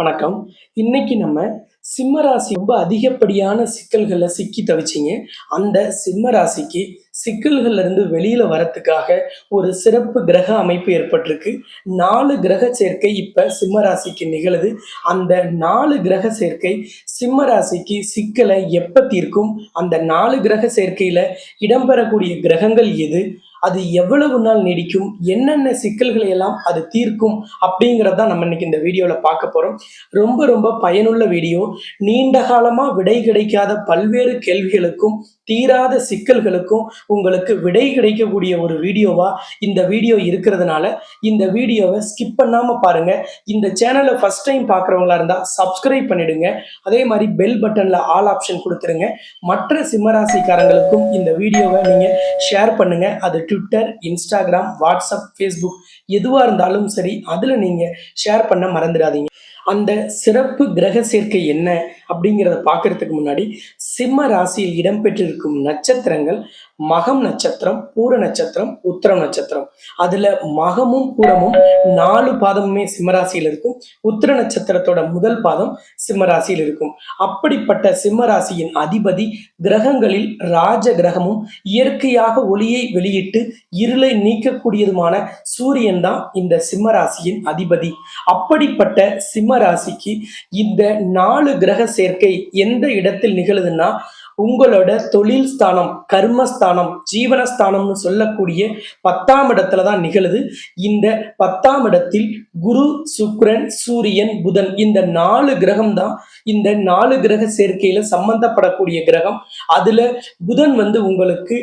வணக்கம். இன்னைக்கு நம்ம சிம்ம ராசி ரொம்ப அதிகப்படியான சிக்கல்களை சிக்கி தவிச்சிங்க. அந்த சிம்ம ராசிக்கு சிக்கல்கள்ல இருந்து வெளியில வரத்துக்காக ஒரு சிறப்பு கிரக அமைப்பு ஏற்பட்டிருக்கு. நாலு கிரக சேர்க்கை இப்ப சிம்ம ராசிக்கு நிகழுது. அந்த நாலு கிரக சேர்க்கை சிம்ம ராசிக்கு சிக்கலை எப்ப தீர்க்கும்? அந்த நாலு கிரக சேர்க்கையில இடம்பெறக்கூடிய கிரகங்கள் எது? அது எவ்வளவு நாள் நீடிக்கும் என்னென்ன சிக்கல்களை எல்லாம் அது தீர்க்கும் அப்படிங்கிறத நம்ம இன்னைக்கு இந்த வீடியோவில் பார்க்க போகிறோம் ரொம்ப ரொம்ப பயனுள்ள வீடியோ. நீண்ட காலமாக விடை கிடைக்காத பல்வேறு கேள்விகளுக்கும் தீராத சிக்கல்களுக்கும் உங்களுக்கு விடை கிடைக்கக்கூடிய ஒரு வீடியோவா இந்த வீடியோ இருக்கிறதுனால இந்த வீடியோவை ஸ்கிப் பண்ணாம பாருங்க. இந்த சேனலை ஃபர்ஸ்ட் டைம் பார்க்குறவங்களா இருந்தால் சப்ஸ்கிரைப் பண்ணிடுங்க. அதே மாதிரி பெல் பட்டன்ல ஆல் ஆப்ஷன் கொடுத்துருங்க. மற்ற சிம்மராசிக்காரங்களுக்கும் இந்த வீடியோவை நீங்க ஷேர் பண்ணுங்க. அது ட்விட்டர் இன்ஸ்டாகிராம் வாட்ஸ்அப் ஃபேஸ்புக் எதுவாக இருந்தாலும் சரி அதில் நீங்கள் ஷேர் பண்ண மறந்துடாதீங்க. அந்த சிறப்பு கிரக சேர்க்கை என்ன? அப்படிங்கிறத பார்க்கறதுக்கு முன்னாடி சிம்ம ராசியில் இடம்பெற்றிருக்கும் நட்சத்திரங்கள் மகம் நட்சத்திரம் பூர நட்சத்திரம் உத்திரம் நட்சத்திரம். அதுல மகமும் பூரமும் நாலு பாதமுமே சிம்மராசியில் இருக்கும். உத்திர நட்சத்திரத்தோட முதல் பாதம் சிம்மராசியில் இருக்கும். அப்படிப்பட்ட சிம்மராசியின் அதிபதி கிரகங்களில் ராஜ கிரகமும் இயற்கையாக ஒளியை வெளியிட்டு இருளை நீக்கக்கூடியதுமான சூரியன் தான் இந்த சிம்மராசியின் அதிபதி. அப்படிப்பட்ட சிம்மராசிக்கு இந்த நாலு கிரக சேர்க்கை எந்த இடத்தில் நிகழுதுன்னா உங்களோட தொழில் ஸ்தானம் கர்மஸ்தானம் ஜீவனஸ்தானம்னு சொல்லக்கூடிய பத்தாம் இடத்துல தான் நிகழுது. இந்த பத்தாம் இடத்தில் குரு சுக்ரன் சூரியன் புதன் இந்த நாலு கிரகம் தான். இந்த நாலு கிரக சேர்க்கையில சம்பந்தப்படக்கூடிய கிரகம். அதுல புதன் வந்து உங்களுக்கு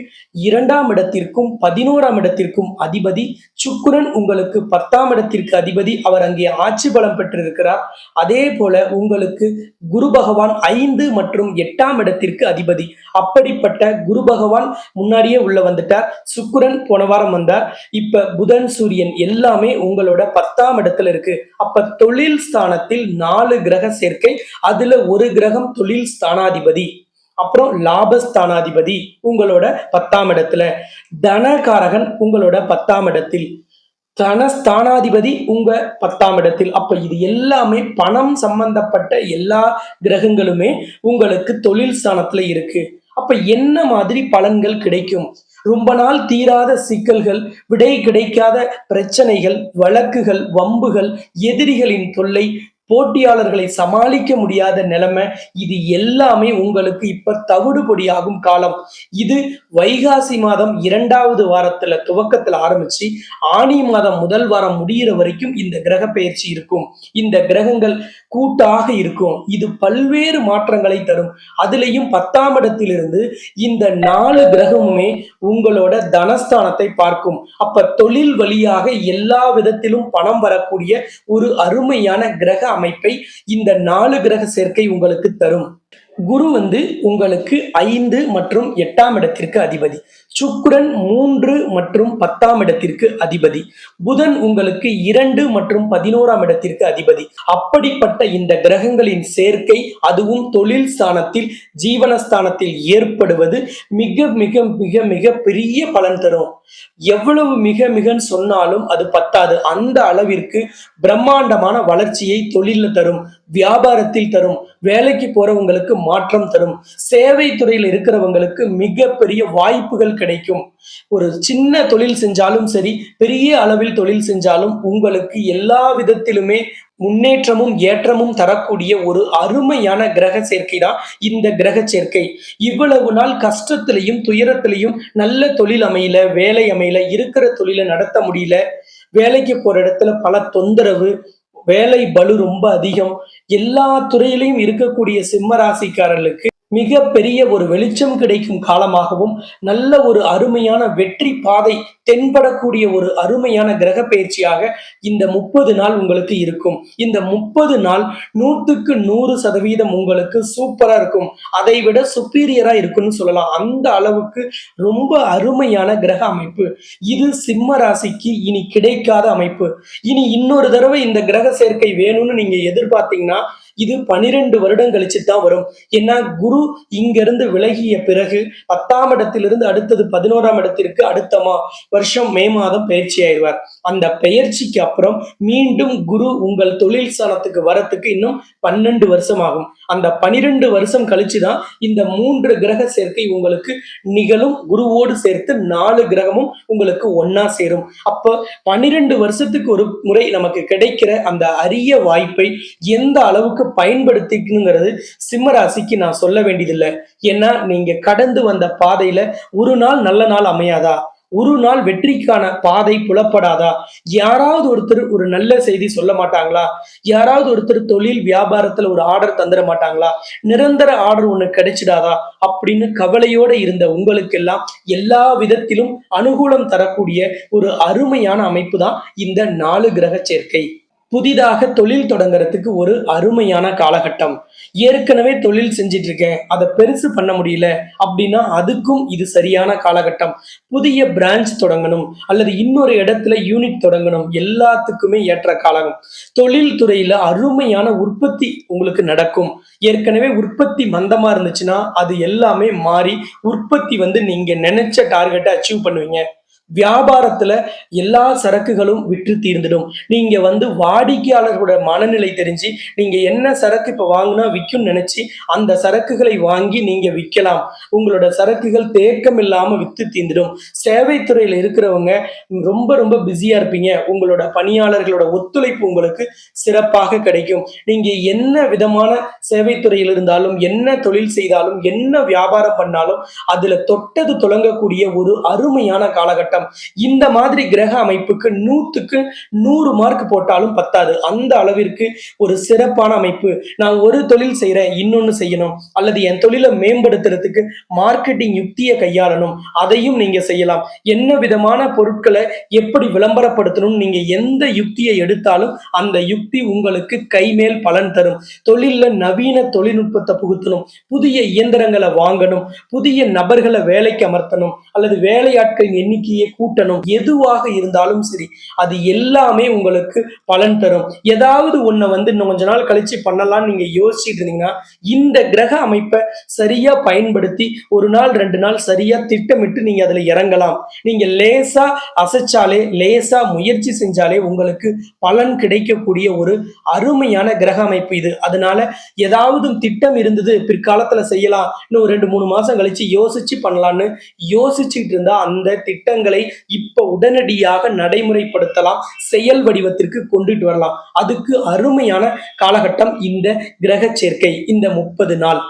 இரண்டாம் இடத்திற்கும் பதினோராம் இடத்திற்கும் அதிபதி. சுக்குரன் உங்களுக்கு பத்தாம் இடத்திற்கு அதிபதி. அவர் அங்கே ஆட்சி பலம் பெற்றிருக்கிறார். அதே போல உங்களுக்கு குரு பகவான் ஐந்து மற்றும் எட்டாம் இடத்திற்கு அதிபதி. அப்படிப்பட்ட குரு பகவான் முன்னாடியே உள்ள வந்துட்டார். சுக்குரன் போன வாரம் வந்தார். இப்ப புதன் சூரியன் எல்லாமே உங்களோட பத்தாம் இடத்துல இருக்கு. அப்ப தொழில் ஸ்தானத்தில் நாலு கிரக சேர்க்கை அதுல ஒரு கிரகம் தொழில் ஸ்தானாதிபதி. அப்புறம் லாபஸ்தானாதிபதி உங்களோட பத்தாம் இடத்துல. தனகாரகன் உங்களோட பத்தாம் இடத்தில். தனஸ்தானாதிபதி உங்க பத்தாம் இடத்தில். அப்ப இது எல்லாமே பணம் சம்பந்தப்பட்ட எல்லா கிரகங்களுமே உங்களுக்கு தொழில் ஸ்தானத்துல இருக்கு. அப்ப என்ன மாதிரி பலன்கள் கிடைக்கும்? ரொம்ப நாள் தீராத சிக்கல்கள் விடை கிடைக்காத பிரச்சனைகள் வழக்குகள் வம்புகள் எதிரிகளின் தொல்லை போட்டியாளர்களை சமாளிக்க முடியாத நிலைமை இது எல்லாமே உங்களுக்கு இப்ப தவிடுபொடியாகும் காலம். இது வைகாசி மாதம் இரண்டாவது வாரத்துல துவக்கத்துல ஆரம்பிச்சு ஆனி மாதம் முதல் வாரம் முடிகிற வரைக்கும் இந்த கிரக பயிற்சி இருக்கும். இந்த கிரகங்கள் கூட்டாக இருக்கும். இது பல்வேறு மாற்றங்களை தரும். அதுலேயும் பத்தாம் இடத்திலிருந்து இந்த நாலு கிரகமுமே உங்களோட தனஸ்தானத்தை பார்க்கும். அப்ப தொழில் வழியாக எல்லா விதத்திலும் பணம் வரக்கூடிய ஒரு அருமையான கிரக அமைப்பை இந்த நாலு கிரக சேர்க்கை உங்களுக்கு தரும். குரு வந்து உங்களுக்கு ஐந்து மற்றும் எட்டாம் இடத்திற்கு அதிபதி. சுக்கிரன் மூன்று மற்றும் பத்தாம் இடத்திற்கு அதிபதி. புதன் உங்களுக்கு இரண்டு மற்றும் பதினோராம் இடத்திற்கு அதிபதி. அப்படிப்பட்ட இந்த கிரகங்களின் சேர்க்கை அதுவும் தொழில் ஸ்தானத்தில் ஜீவனஸ்தானத்தில் ஏற்படுவது மிக மிக மிக மிக பெரிய பலன் தரும். எவ்வளவு மிக மிகன்னு சொன்னாலும் அது பத்தாது. அந்த அளவிற்கு பிரம்மாண்டமான வளர்ச்சியை தொழில தரும். வியாபாரத்தில் தரும் வேலைக்கு போறவங்களுக்கு மாற்றம் தரும் சேவை துறையில் இருக்கிறவங்களுக்கு மிகப்பெரிய வாய்ப்புகள் கிடைக்கும். ஒரு சின்ன தொழில் செஞ்சாலும் சரி பெரிய அளவில் தொழில் செஞ்சாலும் உங்களுக்கு எல்லா விதத்திலுமே முன்னேற்றமும் ஏற்றமும் தரக்கூடிய ஒரு அருமையான கிரக சேர்க்கை தான் இந்த கிரக சேர்க்கை. இவ்வளவு நாள் கஷ்டத்திலையும் துயரத்திலையும் நல்ல தொழில் அமையல வேலை அமையல இருக்கிற தொழிலை நடத்த முடியல வேலைக்கு போற இடத்துல பல தொந்தரவு வேலை பளு ரொம்ப அதிகம். எல்லா துறையிலையும் இருக்கக்கூடிய சிம்ம ராசிக்காரர்களுக்கு மிக பெரிய ஒரு வெளிச்சம் கிடைக்கும் காலமாகவும் நல்ல ஒரு அருமையான வெற்றி பாதை தென்படக்கூடிய ஒரு அருமையான கிரக பயிற்சியாக இந்த முப்பது நாள் உங்களுக்கு இருக்கும். இந்த முப்பது நாள் நூற்றுக்கு நூறு சதவீதம் உங்களுக்கு சூப்பரா இருக்கும். அதை விட சுப்பீரியரா இருக்கும்னு சொல்லலாம். அந்த அளவுக்கு ரொம்ப அருமையான கிரக அமைப்பு. இது சிம்ம ராசிக்கு இனி கிடைக்காத அமைப்பு. இனி இன்னொரு தடவை இந்த கிரக சேர்க்கை வேணும்னு நீங்க எதிர்பார்த்தீங்கன்னா இது பனிரெண்டு வருடம் கழிச்சு தான் வரும். ஏன்னா குரு இங்கிருந்து விலகிய பிறகு பத்தாம் இடத்திலிருந்து அடுத்தது பதினோராம் இடத்திற்கு அடுத்த மா வருஷம் மே மாதம் பயிற்சி ஆயிடுவார். அந்த பெயர்ச்சிக்கு அப்புறம் மீண்டும் குரு உங்கள் தொழில் ஸ்தானத்துக்கு வரத்துக்கு இன்னும் பன்னெண்டு வருஷம் ஆகும். அந்த பனிரெண்டு வருஷம் கழிச்சு தான் இந்த மூன்று கிரக சேர்க்கை உங்களுக்கு நிகழும். குருவோடு சேர்த்து நாலு கிரகமும் உங்களுக்கு ஒன்னா சேரும். அப்போ பனிரெண்டு வருஷத்துக்கு ஒரு முறை நமக்கு கிடைக்கிற அந்த அரிய வாய்ப்பை எந்த அளவுக்கு பயன்படுத்திக்கணுங்கிறது சிம்ம ராசிக்கு நான் சொல்ல வேண்டியதில்லை. ஏன்னா நீங்க கடந்து வந்த பாதையில ஒரு நாள் நல்ல நாள் அமையாதா? ஒரு நாள் வெற்றிக்கான பாதை புலப்படாதா? யாராவது ஒருத்தர் ஒரு நல்ல செய்தி சொல்ல மாட்டாங்களா? யாராவது ஒருத்தர் தொழில் வியாபாரத்துல ஒரு ஆர்டர் தந்துட மாட்டாங்களா? நிரந்தர ஆர்டர் ஒண்ணு கிடைச்சிடாதா? அப்படின்னு கவலையோட இருந்த உங்களுக்கெல்லாம் எல்லா விதத்திலும் அனுகூலம் தரக்கூடிய ஒரு அருமையான அமைப்பு தான் இந்த நாலு கிரக சேர்க்கை. புதிதாக தொழில் தொடங்குறதுக்கு ஒரு அருமையான காலகட்டம். ஏற்கனவே தொழில் செஞ்சிட்டு இருக்கேன் அதை பெருசு பண்ண முடியல அப்படின்னா அதுக்கும் இது சரியான காலகட்டம். புதிய பிரான்ச் தொடங்கணும். அல்லது இன்னொரு இடத்துல யூனிட் தொடங்கணும். எல்லாத்துக்குமே ஏற்ற காலம். தொழில் துறையில அருமையான உற்பத்தி உங்களுக்கு நடக்கும். ஏற்கனவே உற்பத்தி மந்தமா இருந்துச்சுன்னா அது எல்லாமே மாறி உற்பத்தி வந்து நீங்க நினைச்ச டார்கெட்டை அச்சீவ் பண்ணுவீங்க. வியாபாரத்துல எல்லா சரக்குகளும் விற்று தீர்ந்துடும். நீங்க வந்து வாடிக்கையாளர்களோட மனநிலை தெரிஞ்சு நீங்க என்ன சரக்கு இப்ப வாங்கினா விற்கும் நினைச்சு அந்த சரக்குகளை வாங்கி நீங்க விற்கலாம். உங்களோட சரக்குகள் தேக்கம் இல்லாம வித்து தீர்ந்துடும். சேவைத்துறையில இருக்கிறவங்க ரொம்ப ரொம்ப பிஸியா இருப்பீங்க. உங்களோட பணியாளர்களோட ஒத்துழைப்பு உங்களுக்கு சிறப்பாக கிடைக்கும். நீங்க என்ன விதமான சேவைத்துறையில் இருந்தாலும் என்ன தொழில் செய்தாலும் என்ன வியாபாரம் பண்ணாலும் அதுல தொட்டது தொடங்கக்கூடிய ஒரு அருமையான காலகட்டம் இந்த மாதிரி கிரக அமைப்புக்கு நூத்துக்கு நூறு மார்க் போட்டாலும் பத்தாது. அந்த அளவிற்கு ஒரு சிறப்பான அமைப்பு. நான் ஒரு தொழில் செய்யறேன் இன்னொன்னு செய்யணும். அல்லது என் தொழிலை மேம்படுத்துறதுக்கு மார்க்கெட்டிங் யுக்தியை கையாளணும். அதையும் நீங்க செய்யலாம். என்ன விதமான பொருட்களை எப்படி விளம்பரப்படுத்தணும் நீங்க எந்த யுக்தியை எடுத்தாலும் அந்த யுக்தி உங்களுக்கு கைமேல் பலன் தரும். தொழில்ல நவீன தொழில்நுட்பத்தை புகுத்தணும். புதிய இயந்திரங்களை வாங்கணும். புதிய நபர்களை வேலைக்கு அமர்த்தணும். அல்லது வேலையாட்களின் எண்ணிக்கையை கூட்டணும். எதுவாக இருந்தாலும் சரி அது எல்லாமே உங்களுக்கு பலன் தரும். ஏதாவது ஒன்றை வந்து இன்னும் கொஞ்ச நாள் கழிச்சு பண்ணலாம்னு நீங்க யோசிச்சுட்டு இருந்தீங்கன்னா இந்த கிரக அமைப்பை சரியா பயன்படுத்தி ஒரு நாள் ரெண்டு நாள் சரியா திட்டமிட்டு நீங்க அதுல இறங்கலாம். நீங்க லேசா அசைச்சாலே லேசா முயற்சி செஞ்சாலே உங்களுக்கு பலன் கிடைக்கக்கூடிய ஒரு அருமையான கிரக அமைப்பு இது. அதனால ஏதாவது திட்டம் இருந்தது பிற்காலத்துல செய்யலாம். இன்னும் ரெண்டு மூணு மாசம் கழிச்சு யோசிச்சு பண்ணலாம்னு யோசிச்சுட்டு இருந்தா அந்த திட்டங்களை இப்ப உடனடியாக நடைமுறைப்படுத்தலாம் செயல் வடிவத்திற்கு கொண்டுட்டு வரலாம். அதுக்கு அருமையான காலகட்டம் இந்த கிரக சேர்க்கை இந்த முப்பது நாள்.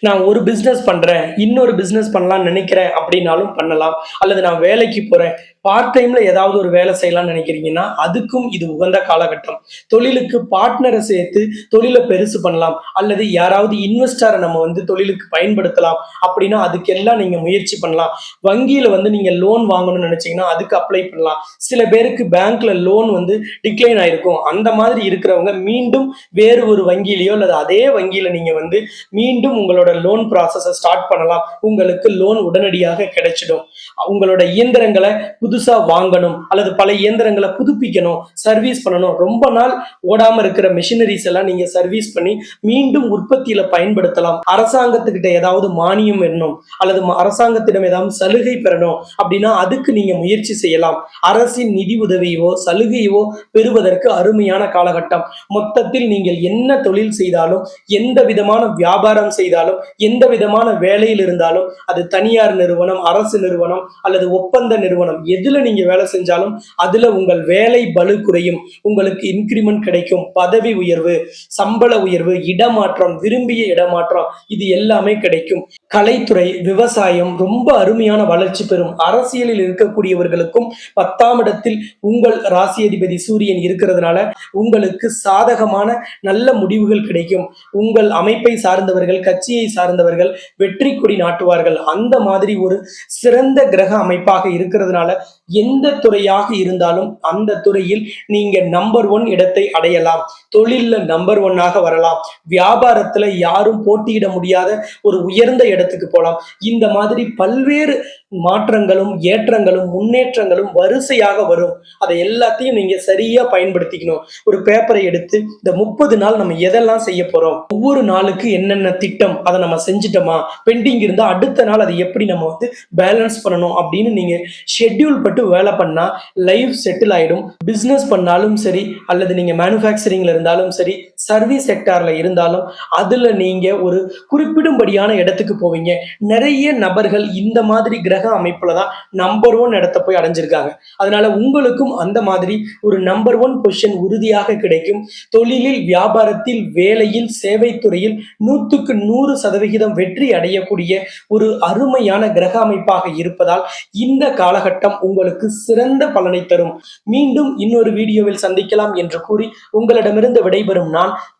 நான் ஒரு பிசினஸ் பண்றேன் இன்னொரு பிசினஸ் பண்ணலாம்னு நினைக்கிறேன் அப்படின்னாலும் பண்ணலாம். அல்லது நான் வேலைக்கு போறேன் பார்ட் டைம்ல ஏதாவது ஒரு வேலை செய்யலாம்னு நினைக்கிறீங்கன்னா அதுக்கும் இது உகந்த காலகட்டம். தொழிலுக்கு பார்ட்னரை சேர்த்து தொழிலை பெருசு பண்ணலாம். அல்லது யாராவது இன்வெஸ்டரை நம்ம வந்து தொழிலுக்கு பயன்படுத்தலாம். அப்படின்னா அதுக்கெல்லாம் நீங்க முயற்சி பண்ணலாம். வங்கியில வந்து நீங்க லோன் வாங்கணும்னு நினைச்சீங்கன்னா அதுக்கு அப்ளை பண்ணலாம். சில பேருக்கு பேங்க்ல லோன் வந்து டிக்ளைன் ஆயிருக்கும். அந்த மாதிரி இருக்கிறவங்க மீண்டும் வேறு ஒரு வங்கியிலேயோ அல்லது அதே வங்கியில நீங்க வந்து மீண்டும் உங்களோட லோன் ப்ராசஸை ஸ்டார்ட் பண்ணலாம். உங்களுக்கு லோன் உடனடியாக கிடைச்சிடும். உங்களோட இயந்திரங்களை புதுசா வாங்கணும் அல்லது பல இயந்திரங்களை புதுப்பிக்கணும் சர்வீஸ் பண்ணணும். ரொம்ப நாள் ஓடாம இருக்கிற மிஷினரிஸ் எல்லாம் நீங்க சர்வீஸ் பண்ணி மீண்டும் உற்பத்தியில பயன்படுத்தலாம். அரசாங்கத்துக்கிட்ட ஏதாவது மானியம் வேணும் அல்லது அரசாங்கத்திடம் ஏதாவது சலுகை பெறணும் அப்படின்னா அதுக்கு நீங்க முயற்சி செய்யலாம். அரசின் நிதி உதவியோ சலுகையோ பெறுவதற்கு அருமையான காலகட்டம். மொத்தத்தில் நீங்கள் என்ன தொழில் செய்தாலும் எந்த விதமான வியாபாரம் செய்தாலும் எந்த விதமான வேலையில் இருந்தாலும் அது தனியார் நிறுவனம் அரசு நிறுவனம் அல்லது ஒப்பந்த நிறுவனம் எதுல நீங்க வேலை செஞ்சாலும் அதுல உங்கள் வேலை பலு குறையும். உங்களுக்கு இன்கிரிமெண்ட் கிடைக்கும். பதவி உயர்வு சம்பள உயர்வு இடமாற்றம் விரும்பிய இடமாற்றம் இது எல்லாமே கிடைக்கும். கலைத்துறை விவசாயம் ரொம்ப அருமையான வளர்ச்சி பெறும். அரசியலில் இருக்கக்கூடியவர்களுக்கும் பத்தாம் இடத்தில் உங்கள் ராசி அதிபதி சூரியன் இருக்கிறதுனால உங்களுக்கு சாதகமான நல்ல முடிவுகள் கிடைக்கும். உங்கள் அமைப்பை சார்ந்தவர்கள் கட்சியை சார்ந்தவர்கள் வெற்றி கொடி நாட்டுவார்கள். அந்த மாதிரி ஒரு சிறந்த கிரக அமைப்பாக இருக்கிறதுனால எந்த துறையாக இருந்தாலும் அந்த துறையில் நீங்க நம்பர் ஒன் இடத்தை அடையலாம். தொழில்ல நம்பர் ஒன்னாக வரலாம். வியாபாரத்துல யாரும் போட்டியிட முடியாத ஒரு உயர்ந்த இடத்துக்கு போகலாம் இந்த மாதிரி பல்வேறு மாற்றங்களும் ஏற்றங்களும் முன்னேற்றங்களும் வரிசையாக வரும். அதை எல்லாத்தையும் நீங்க சரியா பயன்படுத்திக்கணும். ஒரு பேப்பரை எடுத்து இந்த முப்பது நாள் நம்ம எதெல்லாம் செய்ய போறோம்? ஒவ்வொரு நாளுக்கு என்னென்ன திட்டம் அதை நம்ம செஞ்சுட்டோமா? பெண்டிங் இருந்தா அடுத்த நாள் அதை எப்படி நம்ம வந்து பேலன்ஸ் பண்ணணும் அப்படின்னு நீங்க ஷெட்யூல் பட்டு வேலை பண்ணா லைஃப் செட்டில் ஆயிடும். பிசினஸ் பண்ணாலும் சரி அல்லது நீங்க மேனுஃபேக்சரிங்ல இருந்தாலும் சரி சர்வீஸ் செக்டார்ல இருந்தாலும் அதுல நீங்க ஒரு குறிப்பிடும்படியான இடத்துக்கு போவீங்க. நிறைய நபர்கள் இந்த மாதிரி கிரக அமைப்புல தான் நம்பர் ஒன் இடத்த போய் அடைஞ்சிருக்காங்க. அதனால உங்களுக்கும் அந்த மாதிரி ஒரு நம்பர் ஒன் பொசிஷன் உறுதியாக கிடைக்கும். தொழிலில் வியாபாரத்தில் வேலையில் சேவைத்துறையில் நூற்றுக்கு நூறு சதவிகிதம் வெற்றி அடையக்கூடிய ஒரு அருமையான கிரக அமைப்பாக இருப்பதால் இந்த காலகட்டம் உங்களுக்கு சிறந்த பலனை தரும். மீண்டும் இன்னொரு வீடியோவில் சந்திக்கலாம் என்று கூறி உங்களிடமிருந்து விடைபெறும் நான்